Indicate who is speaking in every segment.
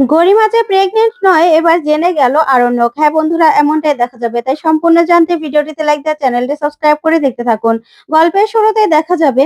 Speaker 1: গরিমা যে প্রেগনেন্ট নয়, এবার জেনে গেল আরণ্যক। হ্যাঁ বন্ধুরা, এমনটাই দেখা যাবে। তাই সম্পূর্ণ জানতে ভিডিওটিতে লাইক দেওয়া চ্যানেলটি সাবস্ক্রাইব করে দেখতে থাকুন। গল্পের শুরুতে দেখা যাবে,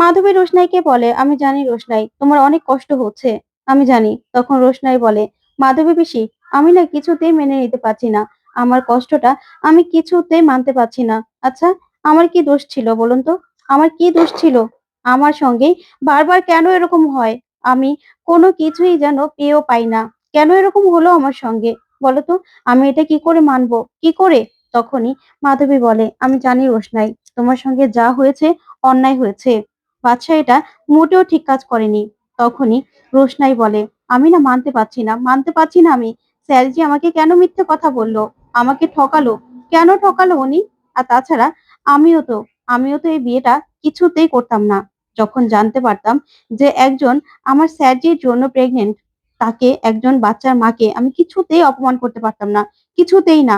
Speaker 1: মাধবী রোশনাইকে বলে, আমি জানি রোশনাই, তোমার অনেক কষ্ট হচ্ছে। আমি জানি। তখন রোশনাই বলে, মাধবী পিসি, আমি না কিছুতেই মেনে নিতে পারছি না। আমার কষ্টটা আমি কিছুতেই মানতে পারছি না। আচ্ছা আমার কি দোষ ছিল বলুন তো? আমার কি দোষ ছিল? আমার সঙ্গেই বারবার কেন এরকম হয়? আমি কোনো কিছুই যেন পেয়েও পাই না। কেন এরকম হলো আমার সঙ্গে? বলো তো, আমি এটা কি করে মানবো? কি করে? তখনই মাধবী বলে, আমি জানি রোশনাই, তোমার সঙ্গে যা হয়েছে অন্যায় হয়েছে। বাচ্চা এটা মোটেও ঠিক কাজ করেনি। তখনই রোশনাই বলে, আমি না মানতে পারছি না, মানতে পারছি না আমি। স্যারজি আমাকে কেন মিথ্যে কথা বলল? আমাকে ঠকালো। কেন ঠকালো উনি? আর তাছাড়া আমিও তো আমিও তো এই বিয়েটা কিছুতেই করতাম না। যখন জানতে পারতাম যে একজন আমার স্যার স্যারজির জন্য প্রেগনেন্ট তাকে একজন বাচ্চার মাকে আমি কিছুতেই অপমান করতে পারতাম না, কিছুতেই না।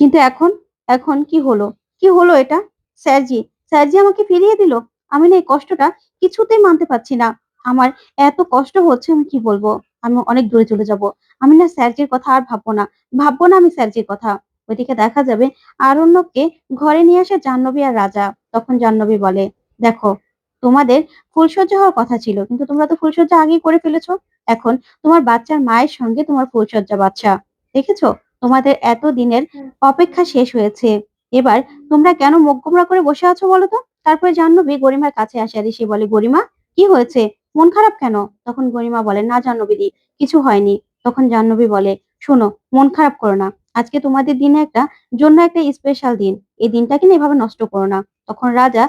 Speaker 1: কিন্তু এখন এখন কি হলো? কি হলো এটা? স্যারজি স্যারজি আমাকে ফিরিয়ে দিল। আমি না এই কষ্টটা কিছুতেই মানতে পারছি না। আমার এত কষ্ট হচ্ছে আমি কি বলব? আমি অনেক দূরে চলে যাব। আমি না স্যারজির কথা আর ভাববো না। ভাববো না আমি স্যারজির কথা। ওইদিকে দেখা যাবে আরণ্যককে ঘরে নিয়ে আসে জাহ্নবী আর রাজা। তখন জাহ্নবী বলে, দেখো তোমাদের ফুলসজ্জা হওয়ার কথা ছিল কিন্তু তোমরা তো ফুলসজ্জা আগেই করে ফেলেছো। এখন তোমার বাচ্চার মায়ের সঙ্গে তোমার ফুলসজ্জা বাচ্চা। দেখেছ? তোমাদের এত দিনের অপেক্ষা শেষ হয়েছে। এবার তোমরা কেন মুখ গোমরা করে বসে আছো বলো তো? তারপরে জাহ্নবী গরিমার কাছে আসে আর এসে বলে গরিমা কি হয়েছে? মন খারাপ কেন? তখন গরিমা বলে না জাহ্নবীদি কিছু হয়নি। তখন জাহ্নবী বলে শোনো মন খারাপ করো না। আজকে তোমাদের দিনে একটা জন্য একটা স্পেশাল দিন। এই দিনটাকে এভাবে নষ্ট করো না। তখন রাজা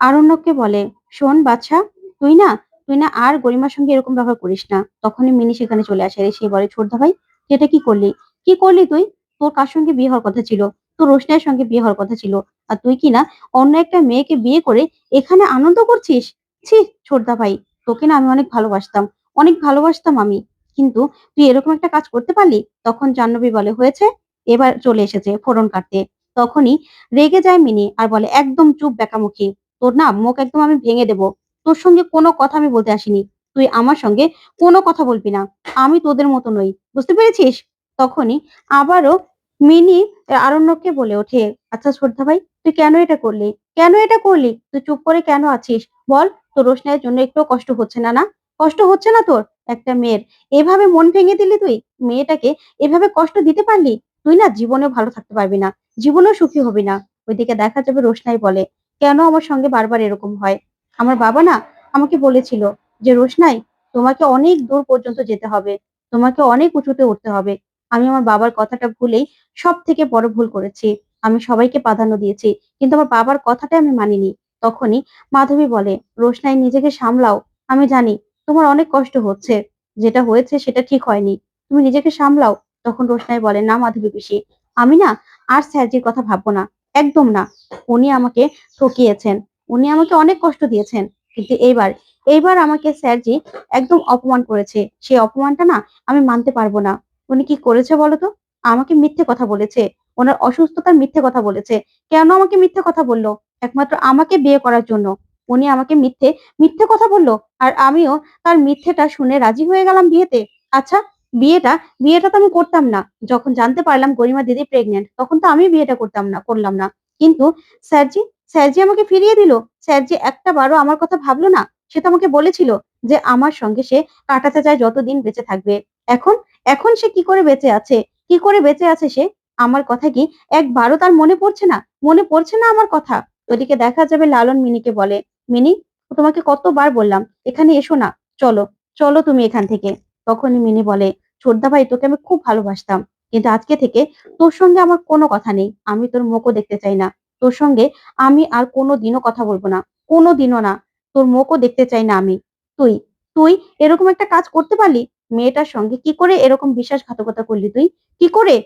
Speaker 1: আরণ্যককে বলে শোন বাচ্চা, তুই না তুই না আর গরিমার সঙ্গে এরকম ব্যবহার করিস না। তখনই মিনি সেখানে চলে আসে আর সে বলে ছোটদা ভাই এটা কি করলি? কি করলি তুই? তোর কার সঙ্গে বিয়ে হওয়ার কথা ছিল? তোর রোশনের সঙ্গে বিয়ে হওয়ার কথা ছিল? আর তুই কি না অন্য একটা মেয়েকে বিয়ে করে এখানে আনন্দ করছিস? ছি ছোটদা ভাই, তোকে না আমি অনেক ভালোবাসতাম অনেক ভালোবাসতাম আমি। কিন্তু তুই এরকম একটা কাজ করতে পারলি? তখন জাহ্নবী বলে, হয়েছে। এবার চলে এসেছে ফোড়ন কাটতে। তখনই রেগে যায় মিনি আর বলে, একদম চুপ বেকামুখী। তোর না মুখ একদম আমি ভেঙে দেব। তোর সঙ্গে কোনো কথা আমি বলতে আসিনি। তুই আমার সঙ্গে কোনো কথা বলবি না। আমি তোদের মতো নই। বুঝতে পেরেছিস? তখনই আবারও মিনি আরণ্যককে বলে ওঠে আচ্ছা শ্রদ্ধা ভাই, তুই কেন এটা করলি? কেন এটা করলি? তুই চুপ করে কেন আছিস? বল, তোর রোশনাইয়ের জন্য একটু কষ্ট হচ্ছে না না? কষ্ট হচ্ছে না তোর? একটা মেয়ের। এভাবে মন ভেঙে দিলি তুই? মেয়েটাকে এভাবে কষ্ট দিতে পারলি? তুই না জীবনেও ভালো থাকতে পারবি না। জীবনেও সুখী হবি না। ওইদিকে দেখা যাবে রোশনাই বলে কেন আমার সঙ্গে বারবার এরকম হয়? আমার বাবা না আমাকে বলেছিল যে, রোশনাই, তোমাকে অনেক দূর পর্যন্ত যেতে হবে। তোমাকে অনেক উঁচুতে উঠতে হবে। আমি আমার বাবার কথাটা ভুলেই সব থেকে বড় ভুল করেছি। আমি সবাইকে প্রাধান্য দিয়েছি। কিন্তু আমার বাবার কথাটা আমি মানিনি। তখনই মাধবী বলে, রোশনাই, নিজেকে সামলাও। আমি জানি তোমার অনেক কষ্ট হচ্ছে। যেটা হয়েছে সেটা ঠিক হয়নি। তুমি নিজেকে সামলাও। তখন রোশনাই বলে, না মাধবী পিসি, আমি না আর স্যারজির কথা ভাববো না। একদম না। উনি আমাকে ঠকিয়েছেন। উনি আমাকে অনেক কষ্ট দিয়েছেন। কিন্তু এইবার এইবার আমাকে স্যারজি একদম অপমান করেছে। সেই অপমানটা না আমি মানতে পারব না। উনি কি করেছে বলতো আমাকে মিথ্যে কথা বলেছে। ওনার অসুস্থতার মিথ্যে কথা বলেছে। কেন আমাকে মিথ্যে কথা বলল? একমাত্র আমাকে বিয়ে করার জন্য। উনি আমাকে মিথ্যে মিথ্যে কথা বলল। আর আমিও তার মিথ্যেটা শুনে রাজি হয়ে গেলাম বিয়েতে। আচ্ছা বিয়েটা বিয়েটা তো আমি করতাম না। যখন জানতে পারলাম গরিমা দিদি প্রেগনেন্ট তখন তো আমি বিয়েটা করতাম না, করলাম না। কিন্তু স্যারজি স্যারজি আমাকে ফিরিয়ে দিল। স্যারজি একটা বারও আমার কথা ভাবলো না। সে তো আমাকে বলেছিল যে আমার সঙ্গে সে কাটাতে চায় যতদিন বেঁচে থাকবে। এখন এখন সে কি করে বেঁচে আছে? কি করে বেঁচে আছে সে? আমার কথা কি একবারও তার মনে পড়ছে না? মনে পড়ছে না আমার কথা? ওদিকে দেখা যাবে লালন মিনিকে বলে, মিনি, তোমাকে কতবার বললাম, এখানে এসো না। চলো চলো তুমি এখান থেকে। তখনই মিনি বলে ছোটদা ভাই তোকে আমি খুব ভালোবাসতাম, কিন্তু আজকে থেকে তোর সঙ্গে আমার কোনো কথা নেই, আমি তোর মুখও দেখতে চাই না। তোর সঙ্গে আমি আর কোনো দিনও কথা বলব না, কোনো দিনও না, তোর মুখও দেখতে চাই না আমি। তুই তুই এরকম একটা কাজ করতে পারলি? মেয়েটার সঙ্গে কি করে এরকম বিশ্বাসঘাতকতা করলি তুই? কি করে?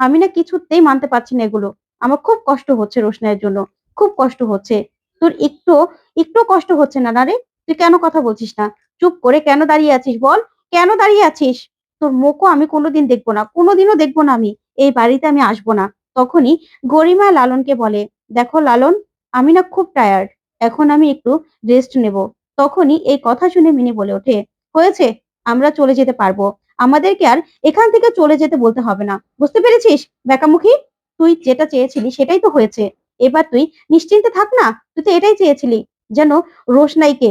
Speaker 1: আমি না কিছুতেই মানতে পারছি না এগুলো। আমার খুব কষ্ট হচ্ছে রোশনাইয়ের জন্য, খুব কষ্ট হচ্ছে। তোর একটু একটু কষ্ট হচ্ছে না না রে? তুই কেন কথা বলছিস না? চুপ করে কেন দাঁড়িয়ে আছিস বল? কেন দাঁড়িয়ে আছিস? তোর মুখও আমি কোনোদিন দেখব না, কোনোদিনও দেখব না আমি, এই বাড়িতে আমি আসব না। তখনই গরিমা লালনকে বলে, দেখো লালন, আমি না খুব টায়ার্ড এখন আমি একটু রেস্ট নেব। তখনই এই কথা শুনে মিনি বলে ওঠে, হয়েছে, আমরা চলে যেতে পারব। আমাদেরকে আর এখান থেকে চলে যেতে বলতে হবে না। বুঝতে পেরেছিস বেকামুখী তুই যেটা চেয়েছিলি সেটাই তো হয়েছে। এবার তুই নিশ্চিন্তে থাক না, তুই তো এটাই চেয়েছিলি, যেন রোশনাইকে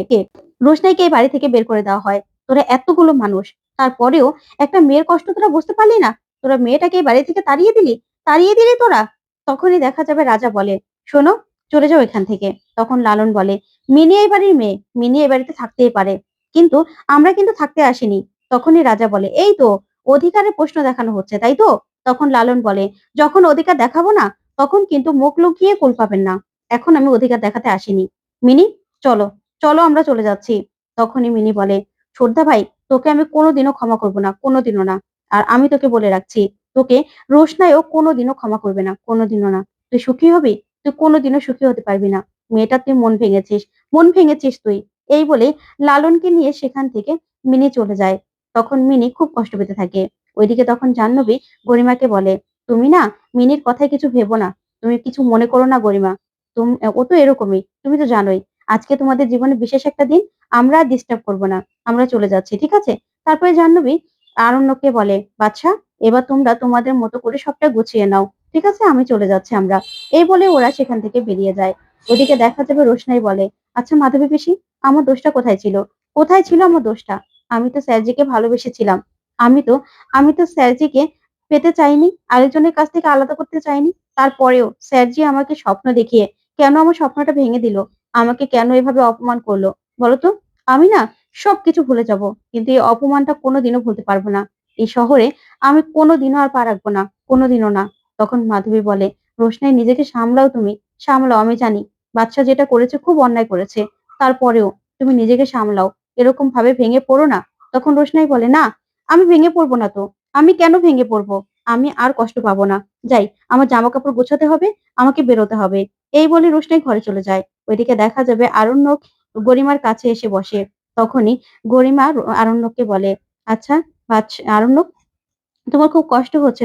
Speaker 1: রোশনাইকে এই বাড়ি থেকে বের করে দেওয়া হয়। তোরা এতগুলো মানুষ, তারপরেও একটা মেয়ের কষ্ট তোরা বুঝতে পারলি না? তোরা মেয়েটাকে বাড়ি থেকে তাড়িয়ে দিলি? তাড়িয়ে দিলি তোরা? তখনই দেখা যাবে রাজা বলে, শোনো, চলে যাও এখান থেকে। তখন লালন বলে, মিনি এই বাড়ির মেয়ে, মিনি এই বাড়িতে থাকতেই পারে। কিন্তু আমরা কিন্তু থাকতে আসিনি। তখনই রাজা বলে, এই তো অধিকারের প্রশ্ন দেখানো হচ্ছে, তাই তো? তখন লালন বলে, যখন অধিকার দেখাবো না, তখন কিন্তু মুখ লুকিয়ে কুল পাবেন না। এখন আমি অধিকার দেখাতে আসিনি। মিনি, চলো চলো আমরা চলে যাচ্ছি। তখনই মিনি বলে শ্রদ্ধা ভাই, তোকে আমি কোনোদিনও ক্ষমা করব না, কোনোদিনও না। আর আমি তোকে বলে রাখছি, তোকে রোশনাইও কোনোদিনও ক্ষমা করবে না, কোনোদিনও না। তুই সুখী হবি? তুই কোনোদিনও সুখী হতে পারবি না। মেয়েটা, তুই মন ভেঙেছিস মন ভেঙেছিস তুই। এই বলে লালনকে নিয়ে সেখান থেকে মিনি চলে যায়। তখন মিনি খুব কষ্ট পেতে থাকে। ওইদিকে তখন জাহ্নবী গরিমাকে বলে, তুমি না মিনির কথায় কিছু ভেবো না। তুমি কিছু মনে করো না গরিমা। তুমি, ও তো এরকমই। তুমি তো জানোই। আজকে তোমাদের জীবনে বিশেষ একটা দিন আমরা ডিস্টার্ব করব না, আমরা চলে যাচ্ছি, ঠিক আছে? তারপরে জাহ্নবী আরণ্যকে বলে, বাচ্চা, এবার তোমরা তোমাদের মতো করে সবটা গুছিয়ে নাও, ঠিক আছে? আমি চলে যাচ্ছি আমরা। এই বলে ওরা সেখান থেকে বেরিয়ে যায়। ওদিকে দেখা যাবে রোশনাই বলে আচ্ছা মাধবী পিসি, আমার দোষটা কোথায় ছিল? কোথায় ছিল আমার দোষটা? আমি তো স্যারজিকে ভালোবেসেছিলাম। আমি তো আমি তো স্যারজিকে পেতে চাইনি, আরেকজনের কাছ থেকে আলাদা করতে চাইনি। তারপরেও স্যারজি আমাকে স্বপ্ন দেখিয়ে, কেন আমার স্বপ্নটা ভেঙে দিল? আমাকে কেন এভাবে অপমান করল? বলতো আমি না সবকিছু ভুলে যাব, কিন্তু এই অপমানটা কোনোদিনও ভুলতে পারব না। এই শহরে আমি কোনোদিনও আর পা রাখব না, কোনোদিনও না। তখন মাধবী বলে, রোশনাই, নিজেকে সামলাও তুমি, সামলাও, আমি জানি। বাচ্চা যেটা করেছে খুব অন্যায় করেছে। তারপরেও তুমি নিজেকে সামলাও। এরকম ভাবে ভেঙে পড়ো না। তখন রোশনাই বলে, না, আমি ভেঙে পড়ব না তো। আমি কেন ভেঙে পড়ব? আমি আর কষ্ট পাবো না। যাই, আমার জামা কাপড় গোছাতে হবে, আমাকে বেরোতে হবে। এই বলে রোশনাই ঘরে চলে যায়। ওইদিকে দেখা যাবে আরণ্যক গরিমার কাছে এসে বসে। তখনই গরিমা আরণ্যককে বলে আচ্ছা আরণ্যক, তোমার খুব কষ্ট হচ্ছে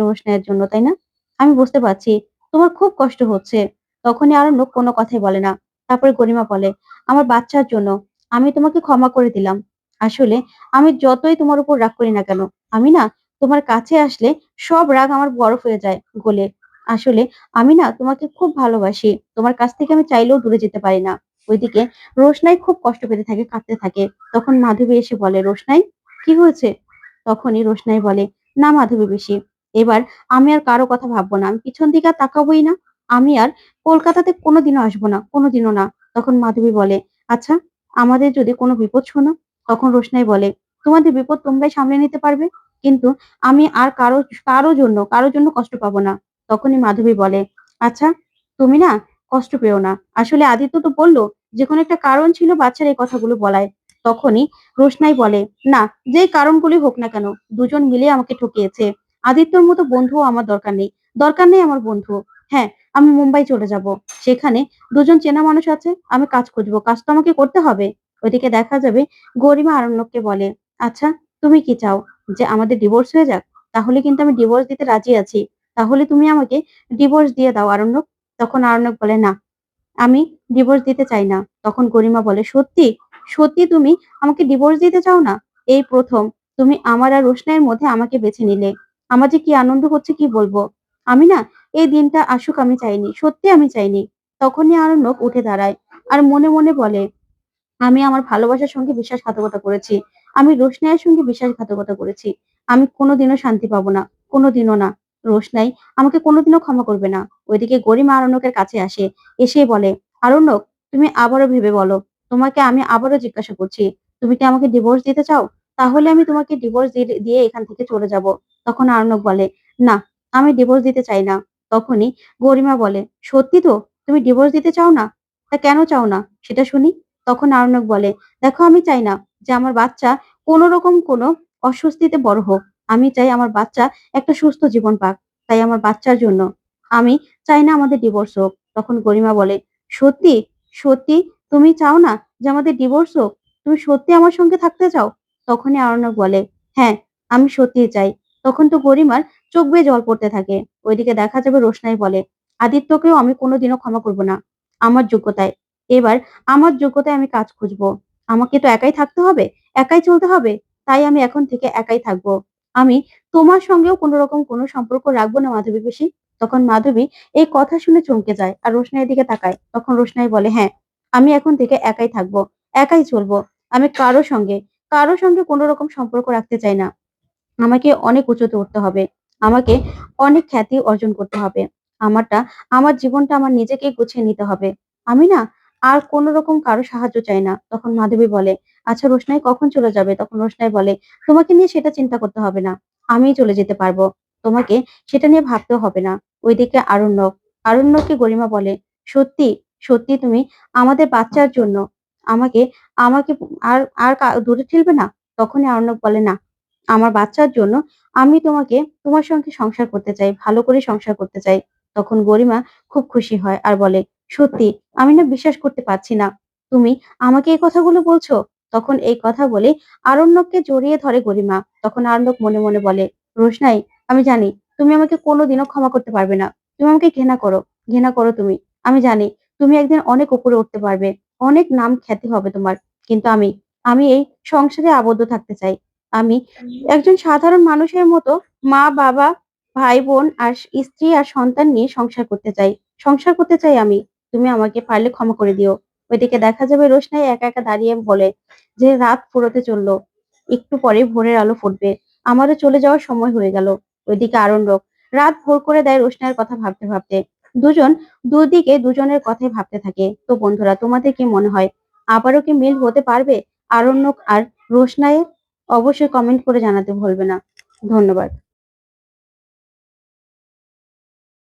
Speaker 1: রোশনাইয়ের জন্য, তাই না? আমি বুঝতে পারছি, তোমার খুব কষ্ট হচ্ছে তখনই আরণ্যক কোনো কথাই বলে না। তারপরে গরিমা বলে, আমার বাচ্চার জন্য আমি তোমাকে ক্ষমা করে দিলাম। আসলে আমি যতই তোমার উপর রাগ করি না কেন, আমি না তোমার কাছে আসলে সব রাগ আমার বরফ হয়ে যায় গলে। আসলে আমি না তোমাকে খুব ভালোবাসি। তোমার কাছ থেকে আমি চাইলেও দূরে যেতে পারি না। ওইদিকে রোশনাই খুব কষ্ট পেতে থাকে, কাঁদতে থাকে। তখন মাধবী এসে বলে, রোশনাই, কি হয়েছে? তখনই রোশনাই বলে, না মাধবী বেশি এবার আমি আর কারও কথা ভাববো না। আমি পিছন দিকে তাকাবোই না। আমি আর কলকাতাতে কোনোদিনও আসব না, কোনোদিনও না। তখন মাধবী বলে আচ্ছা আমাদের যদি কোনো বিপদ শোনো। তখন রোশনাই বলে, তোমাদের বিপদ তোমরাই সামলে নিতে পারবে, কিন্তু আমি আর কারও কারও জন্য, কারোর জন্য কষ্ট পাবো না। তখনই মাধবী বলে আচ্ছা তুমি না কষ্ট পেও না। আসলে আদিত্য তো বলল যে কোনো একটা কারণ ছিল বাচ্চার এই কথাগুলো বলায়। তখনই রোশনাই বলে, না, যেই কারণগুলি হোক না কেন, দুজন মিলে আমাকে ঠকিয়েছে। আদিত্যর মতো বন্ধুও আমার দরকার নেই। দরকার নেই আমার বন্ধু। হ্যাঁ আমি মুম্বাই চলে যাব। সেখানে দুজন চেনা মানুষ আছে, আমি কাজ খুঁজবো। কাজ তো আমাকে করতে হবে। ওইদিকে দেখা যাবে গরিমা আরণ্যককে বলে আচ্ছা তুমি কি চাও যে আমাদের ডিভোর্স হয়ে যাক? তাহলে কিন্তু আমি ডিভোর্স দিতে রাজি আছি। তাহলে তুমি আমাকে ডিভোর্স দিয়ে দাও, আরণ্যক। তখন আরণ্যক বলে, না আমি ডিভোর্স দিতে চাই না। তখন গরিমা বলে, সত্যি? সত্যি তুমি আমাকে ডিভোর্স দিতে চাও না? এই প্রথম, তুমি আমার আর রোশনাইয়ের মধ্যে আমাকে বেছে নিলে। আমার যে কি আনন্দ হচ্ছে কি বলব? আমি না, এই দিনটা আসুক আমি চাইনি, সত্যি আমি চাইনি। তখনই আরণ্যক উঠে দাঁড়ায় আর মনে মনে বলে, আমি আমার ভালোবাসার সঙ্গে বিশ্বাসঘাতকতা করেছি। আমি রোশনাইয়ের সঙ্গে বিশ্বাসঘাতকতা করেছি। আমি কোনোদিনও শান্তি পাবো না, কোনোদিনও না। রোশনাই আমাকে কোনোদিনও ক্ষমা করবে না। ওইদিকে গরিমা আরণ্যকের কাছে আসে এসে বলে, আরণ্যক, তুমি আবারও ভেবে বলো, তোমাকে আমি আবারও জিজ্ঞাসা করছি, তুমি কি আমাকে ডিভোর্স দিতে চাও? তাহলে আমি তোমাকে ডিভোর্স দিয়ে এখান থেকে চলে যাব। তখন আরণ্যক বলে, না, আমি ডিভোর্স দিতে চাই না। তখনই গরিমা বলে, সত্যি তো? তুমি ডিভোর্স দিতে চাও না? তা কেন চাও না? সেটা শুনি। তখন আরণ্যক বলে, দেখো, আমি চাই না যে আমার বাচ্চা কোনো রকম কোনো অস্বস্তিতে বড় হোক। আমি চাই আমার বাচ্চা একটা সুস্থ জীবন পাক, তাই আমার বাচ্চার জন্য। আমি চাই না আমাদের ডিভোর্স হোক। তখন গরিমা বলে, সত্যি? সত্যি? তুমি চাও না যে আমাদের ডিভোর্স হোক? তুমি সত্যি আমার সঙ্গে থাকতে চাও? তখনই আরণ্যক বলে হ্যাঁ আমি সত্যি চাই। তখন তো গরিমার চোখ বেয়ে জল পড়তে থাকে। ওইদিকে দেখা যাবে রোশনাই বলে, আদিত্যকেও আমি কোনোদিনও ক্ষমা করব না। আমার যোগ্যতায়। এবার আমার যোগ্যতায় আমি কাজ খুঁজবো। আমাকে তো একাই থাকতে হবে, একাই চলতে হবে। তাই আমি এখন থেকে একাই থাকব। আমি তোমার সঙ্গেও কোনো রকম কোনো সম্পর্ক রাখব না, মাধবী পিসি। তখন মাধবী এই কথা শুনে চমকে যায় আর রোশনাইয়ের দিকে তাকায়। তখন রোশনাই বলে হ্যাঁ আমি এখন থেকে একাই থাকব, একাই চলবো। আমি কারও সঙ্গে কারও সঙ্গে কোনো রকম সম্পর্ক রাখতে চাই না। আমাকে অনেক উঁচুতে উঠতে হবে, আমাকে অনেক খ্যাতি অর্জন করতে হবে। আমারটা, আমার জীবনটা আমার নিজেকেই গুছিয়ে নিতে হবে। আমি না আর কোন রকম কারও সাহায্য চাই না। তখন মাধবী বলে আচ্ছা রোশনাই, কখন চলে যাবে? তখন রোশনাই বলে, তোমাকে নিয়ে সেটা চিন্তা করতে হবে না, আমিই চলে যেতে পারব। তোমাকে সেটা নিয়ে ভাবতেও হবে না। ওইদিকে আরণ্যক, আরণ্যককে গরিমা বলে, সত্যি সত্যি তুমি আমাদের বাচ্চার জন্য আমাকে আমাকে আর আর দূরে ঠেলবে না? তখনই আরণ্যক বলে, না, আমার বাচ্চার জন্য আমি তোমাকে, তোমার সঙ্গে সংসার করতে চাই, ভালো করে সংসার করতে চাই। তখন গরিমা খুব খুশি হয় আর বলে, সত্যি, আমি না বিশ্বাস করতে পারছি না। তুমি আমাকে এই কথাগুলো বলছো? তখন এই কথা বলে আরণ্যককে জড়িয়ে ধরে গরিমা। তখন আরণ্যক মনে মনে বলে, রোশনাই, আমি জানি তুমি আমাকে কোনোদিনও ক্ষমা করতে পারবে না। তুমি আমাকে ঘৃণা করো ঘৃণা করো তুমি। আমি জানি তুমি একদিন অনেক উপরে উঠতে পারবে, অনেক নাম খ্যাতি হবে তোমার। কিন্তু আমি আমি এই সংসারে আবদ্ধ থাকতে চাই। আমি একজন সাধারণ মানুষের মতো মা, বাবা ভাই বোন আর স্ত্রী আর সন্তান নিয়ে সংসার করতে চাই। সংসার করতে চাই আমি। তুমি আমাকে পারলে ক্ষমা করে দিও। ওইদিকে দেখা যাবে রোশনাই একা একা দাঁড়িয়ে বলে যে, রাত ফুরোতে চলল। একটু পরে ভোরের আলো ফুটবে। আমারও চলে যাওয়ার সময় হয়ে গেল। ওইদিকে আরণ্যক রাত ভোর করে দেয় রোশনাইয়ের কথা ভাবতে ভাবতে। দুজন, দুদিকে দুজনের কথাই ভাবতে থাকে। তো বন্ধুরা, তোমাদের কি মনে হয়? আবারও কি মিল হতে পারবে? আরণ্যক আর রোশনাইয়ের? অবশ্যই কমেন্ট করে জানাতে ভুলবে না। ধন্যবাদ।